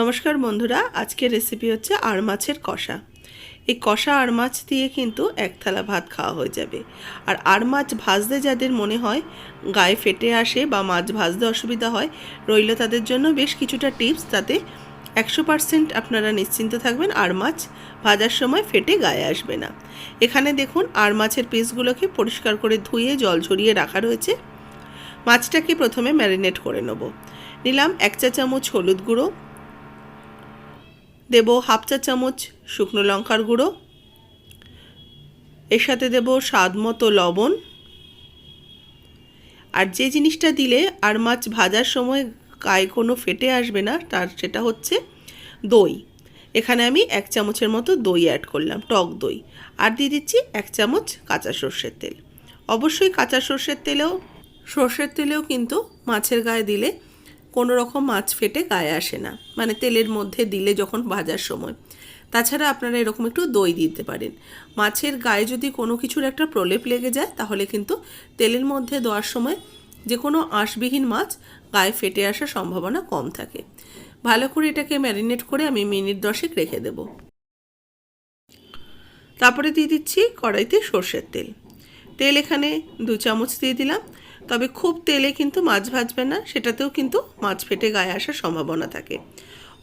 নমস্কার বন্ধুরা, আজকের রেসিপি হচ্ছে আর মাছের কষা। এই কষা আর মাছ দিয়ে কিন্তু এক থালা ভাত খাওয়া হয়ে যাবে। আর আর মাছ ভাজতে যাদের মনে হয় গায়ে ফেটে আসে বা মাছ ভাজতে অসুবিধা হয়, রইল তাদের জন্য বেশ কিছুটা টিপস তাতে একশো পার্সেন্ট আপনারা নিশ্চিন্ত থাকবেন আর মাছ ভাজার সময় ফেটে গায়ে আসবে না। এখানে দেখুন, আর মাছের পিসগুলোকে পরিষ্কার করে ধুয়ে জল ঝরিয়ে রাখা রয়েছে। মাছটাকে প্রথমে ম্যারিনেট করে নেব। নিলাম এক চা চামচ হলুদ গুঁড়ো দেব হাফ চা চামচ শুকনো লঙ্কার গুঁড়ো। এর সাথে দেব স্বাদ মতো লবণ। আর যে জিনিসটা দিলে আর মাছ ভাজার সময় গায়ে কোনো ফেটে আসবে না, তার সেটা হচ্ছে দই। এখানে আমি এক চামচের মতো দই অ্যাড করলাম, টক দই। আর দিয়ে দিচ্ছি এক চামচ কাঁচা সর্ষের তেল। অবশ্যই কাঁচা সর্ষের তেলেও সর্ষের তেলেও কিন্তু মাছের গায়ে দিলে কোনো রকম মাছ ফেটে গায়ে আসে না। মানে তেলের মধ্যে দিলে যখন ভাজার সময়। তাছাড়া আপনারা এরকম একটু দই দিতে পারেন। মাছের গায়ে যদি কোনো কিছুর একটা প্রলেপ লেগে যায়, তাহলে কিন্তু তেলের মধ্যে দেওয়ার সময় যে কোনো আঁশবিহীন মাছ গায়ে ফেটে আসার সম্ভাবনা কম থাকে। ভালো করে এটাকে ম্যারিনেট করে আমি মিনিট দশেক রেখে দেব। তারপরে দিয়ে দিচ্ছি কড়াইতে সর্ষের তেল। তেল এখানে দু চামচ দিয়ে দিলাম। তবে খুব তেলে কিন্তু মাছ ভাজবে না, সেটাতেও কিন্তু মাছ ফেটে গায়ে আসার সম্ভাবনা থাকে।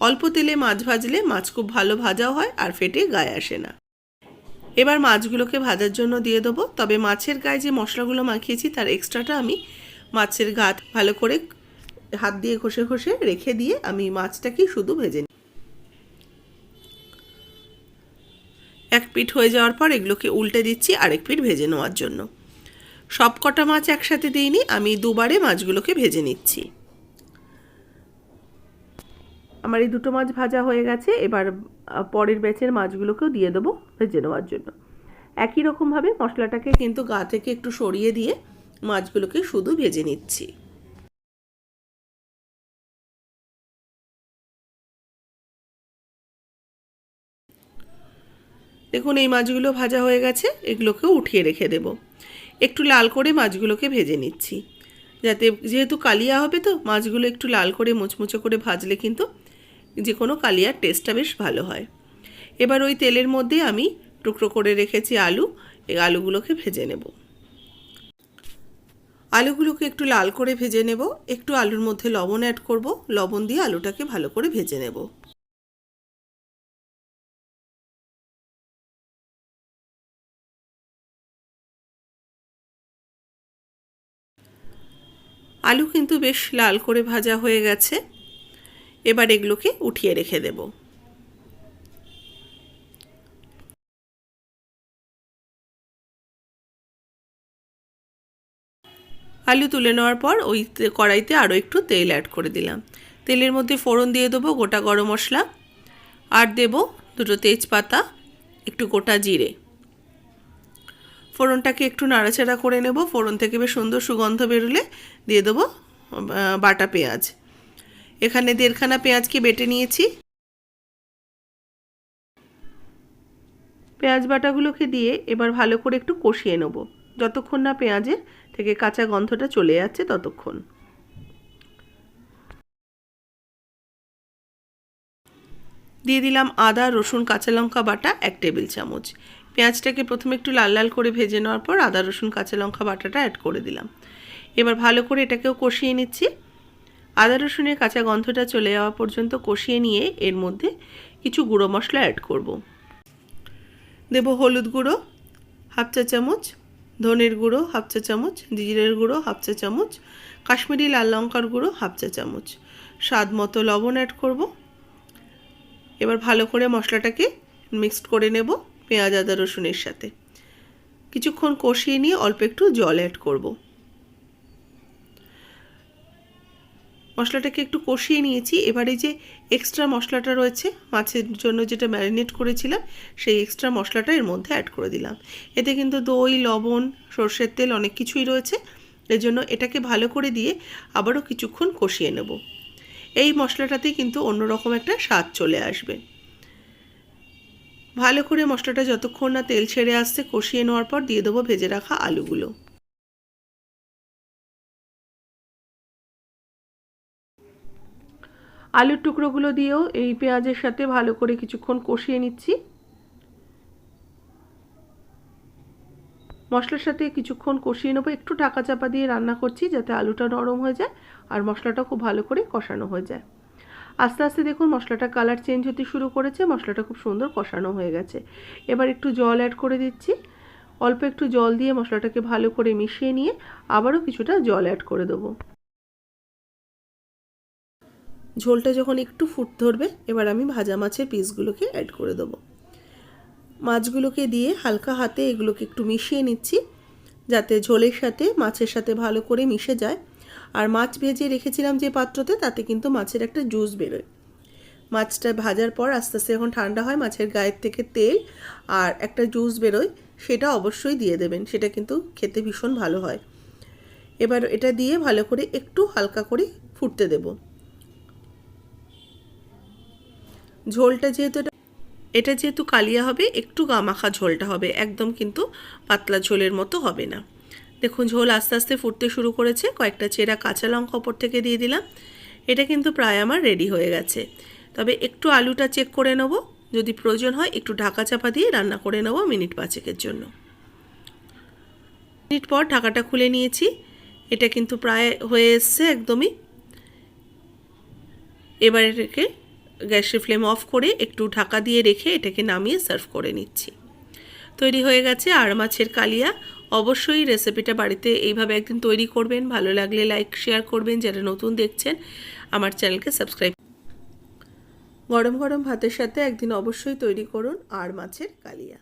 অল্প তেলে মাছ ভাজলে মাছ খুব ভালো ভাজাও হয় আর ফেটে গায়ে আসে না। এবার মাছগুলোকে ভাজার জন্য দিয়ে দেবো। তবে মাছের গায়ে যে মশলাগুলো মাখিয়েছি, তার এক্সট্রাটা আমি মাছের গাত ভালো করে হাত দিয়ে ঘষে ঘষে রেখে দিয়ে আমি মাছটাকেই শুধু ভেজে নিই। এক পিঠ হয়ে যাওয়ার পর এগুলোকে উল্টে দিচ্ছি আরেক পিঠ ভেজে নেওয়ার জন্য। সব কটা মাছ একসাথে দিইনি, আমি দুবারে মাছগুলোকে ভেজে নিচ্ছি। আমার এই দুটো মাছ ভাজা হয়ে গেছে, এবার পরের ব্যাচের মাছগুলোকেও দিয়ে দেবো ভেজে নেওয়ার জন্য। একই রকমভাবে মশলাটাকে কিন্তু গা থেকে একটু সরিয়ে দিয়ে মাছগুলোকে শুধু ভেজে নিচ্ছি। দেখুন, এই মাছগুলো ভাজা হয়ে গেছে, এগুলোকেও উঠিয়ে রেখে দেব। একটু লাল করে মাছগুলোকে ভেজে নিচ্ছি। যাতে যেহেতু কালিয়া হবে তো, মাছগুলো একটু লাল করে মুচমুচে করে ভাজলে কিন্তু যে কোনো কালিয়ার টেস্টটা বেশ ভালো হয়। এবার ওই তেলের মধ্যে আমি টুকরো করে রেখেছি আলু, এই আলুগুলোকে ভেজে নেব। আলুগুলোকে একটু লাল করে ভেজে নেব, একটু আলুর মধ্যে লবণ অ্যাড করব, লবণ দিয়ে আলুটাকে ভালো করে ভেজে নেব। আলু কিন্তু বেশ লাল করে ভাজা হয়ে গেছে। এবার এগুলোকে উঠিয়ে রেখে দেব। আলু তুলে নেওয়ার পর ওই কড়াইতে আরও একটু তেল অ্যাড করে দিলাম। তেলের মধ্যে ফোড়ন দিয়ে দেবো গোটা গরম মশলা। আর দেব দুটো তেজপাতা, একটু গোটা জিরে। ফোড়নটাকে একটু নাড়াচাড়া করে নেব। ফোড়ন থেকে বেশ সুন্দর সুগন্ধ বেরোলে দিয়ে দেবো বাটা পেঁয়াজ। এখানে দেড়খানা পেঁয়াজকে বেটে নিয়েছি। পেঁয়াজ বাটাগুলোকে দিয়ে এবার ভালো করে একটু কষিয়ে নেব। যতক্ষণ না পেঁয়াজের থেকে কাঁচা গন্ধটা চলে যাচ্ছে ততক্ষণ। দিয়ে দিলাম আদা, রসুন, কাঁচা লঙ্কা বাটা এক টেবিল চামচ। পেঁয়াজটাকে প্রথমে একটু লাল লাল করে ভেজে নেওয়ার পর আদা, রসুন, কাঁচা লঙ্কা বাটাটা অ্যাড করে দিলাম। এবার ভালো করে এটাকেও কষিয়ে নিচ্ছি। আদা, রসুনের কাঁচা গন্ধটা চলে যাওয়া পর্যন্ত কষিয়ে নিয়ে এর মধ্যে কিছু গুঁড়ো মশলা অ্যাড করব। দেব হলুদ গুঁড়ো, হাফ চা চামচ, ধনের গুঁড়ো, হাফ চা চামচ, জিরের গুঁড়ো, হাফ চা চামচ, কাশ্মীরি লাল লঙ্কার গুঁড়ো, হাফ চা চামচ। স্বাদ মতো লবণ অ্যাড করব। এবার ভালো করে মশলাটাকে মিক্সড করে নেব। পেঁয়াজ, আদা, রসুনের সাথে। কিছুক্ষণ কষিয়ে নিয়ে অল্প একটু জল অ্যাড করব। মশলাটাকে একটু কষিয়ে নিয়েছি। এবারে যে এক্সট্রা মশলাটা রয়েছে, মাছের জন্য যেটা ম্যারিনেট করেছিলাম, সেই এক্সট্রা মশলাটা এর মধ্যে অ্যাড করে দিলাম। এতে কিন্তু দই, লবণ, সর্ষের তেল অনেক কিছুই রয়েছে। এর জন্য এটাকে ভালো করে দিয়ে আবারও কিছুক্ষণ কষিয়ে নেব। এই মশলাটাতে কিন্তু অন্যরকম একটা স্বাদ চলে আসবে। ভালো করে মশলাটা যতক্ষণ না তেল ছেড়ে আসছে, কষিয়ে নেওয়ার পর দিয়ে দেবো ভেজে রাখা আলুগুলো। আলুর টুকরোগুলো দিয়েও এই পেঁয়াজের সাথে ভালো করে কিছুক্ষণ কষিয়ে নিচ্ছি। মশলার সাথে কিছুক্ষণ কষিয়ে নেব, একটু টাকা চাপা দিয়ে রান্না করছি যাতে আলুটা নরম হয়ে যায় আর মশলাটা খুব ভালো করে কষানো হয়ে যায়। আস্তে আস্তে দেখুন মশলাটা কালার চেঞ্জ হতে শুরু করেছে, মশলাটা খুব সুন্দর কষানো হয়ে গেছে। এবার একটু জল অ্যাড করে দিচ্ছি। অল্প একটু জল দিয়ে মশলাটাকে ভালো করে মিশিয়ে নিয়ে আবারও কিছুটা জল অ্যাড করে দেবো। ঝোলটা যখন একটু ফুট ধরবে, এবার আমি ভাজা মাছের পিসগুলোকে অ্যাড করে দেবো। মাছগুলোকে দিয়ে হালকা হাতে এগুলোকে একটু মিশিয়ে নিচ্ছি, যাতে ঝোলের সাথে, মাছের সাথে ভালো করে মিশে যায়। আর মাছ ভেজে রেখেছিলাম যে পাত্রতে, তাতে কিন্তু মাছের একটা জুস বেরোয়। মাছটা ভাজার পর আস্তে আস্তে যখন ঠান্ডা হয়, মাছের গায়ের থেকে তেল আর একটা জুস বেরোয়, সেটা অবশ্যই দিয়ে দেবেন। সেটা কিন্তু খেতে ভীষণ ভালো হয়। এবার এটা দিয়ে ভালো করে একটু হালকা করে ফুটতে দেব। ঝোলটা যেহেতু এটা এটা যেহেতু কালিয়া হবে, একটু গামাখা ঝোলটা হবে। একদম কিন্তু পাতলা ঝোলের মতো হবে না। দেখুন, ঝোল আস্তে আস্তে ফুটতে শুরু করেছে। কয়েকটা চেরা কাঁচা লঙ্কা ওপর থেকে দিয়ে দিলাম। এটা কিন্তু প্রায় আমার রেডি হয়ে গেছে। তবে একটু আলুটা চেক করে নেব। যদি প্রয়োজন হয়, একটু ঢাকা চাপা দিয়ে রান্না করে নেব মিনিট পাঁচেকের জন্য। মিনিট পর ঢাকাটা খুলে নিয়েছি। এটা কিন্তু প্রায় হয়ে এসছে একদমই। এবার এটাকে গ্যাসের ফ্লেম অফ করে একটু ঢাকা দিয়ে রেখে এটাকে নামিয়ে সার্ভ করে নিচ্ছি। তৈরি হয়ে গেছে আর মাছের কালিয়া। অবশ্যই রেসিপিটা বাড়িতে এইভাবে একদিন তৈরি করবেন। ভালো লাগলে লাইক শেয়ার করবেন। যারা নতুন দেখছেন, আমার চ্যানেলকে সাবস্ক্রাইব গরম গরম ভাতের সাথে একদিন অবশ্যই তৈরি করুন আর মাছের কালিয়া।